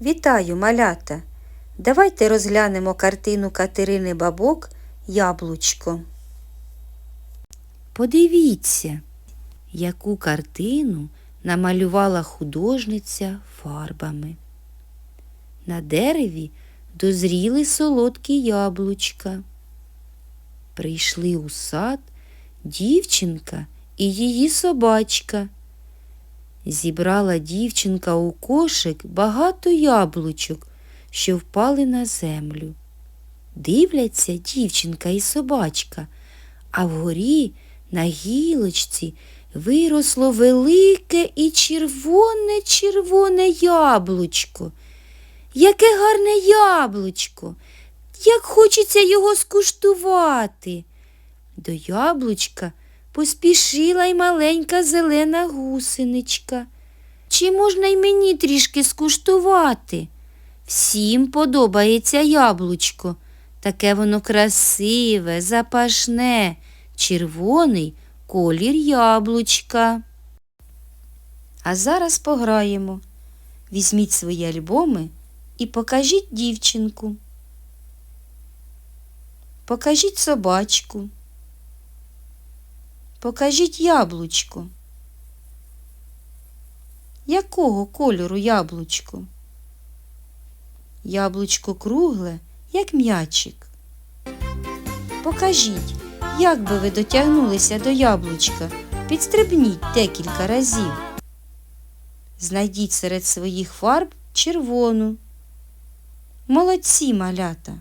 Вітаю, малята! Давайте розглянемо картину Катерини Бабок Яблучко. Подивіться, яку картину намалювала художниця фарбами. На дереві дозріли солодкі яблучка. Прийшли у сад дівчинка і її собачка. Зібрала дівчинка у кошик багато яблучок, що впали на землю. Дивляться дівчинка і собачка, а вгорі на гілочці виросло велике і червоне червоне яблучко. Яке гарне яблучко, як хочеться його скуштувати. До яблучка поспішила й маленька зелена гусеничка. Чи можна й мені трішки скуштувати? Всім подобається яблучко. Таке воно красиве, запашне, червоний колір яблучка. А зараз пограємо. Візьміть свої альбоми і покажіть дівчинку. Покажіть собачку. Покажіть яблучко. Якого кольору яблучко? Яблучко кругле, як м'ячик. Покажіть, як би ви дотягнулися до яблучка. Підстрибніть декілька разів. Знайдіть серед своїх фарб червону. Молодці малята.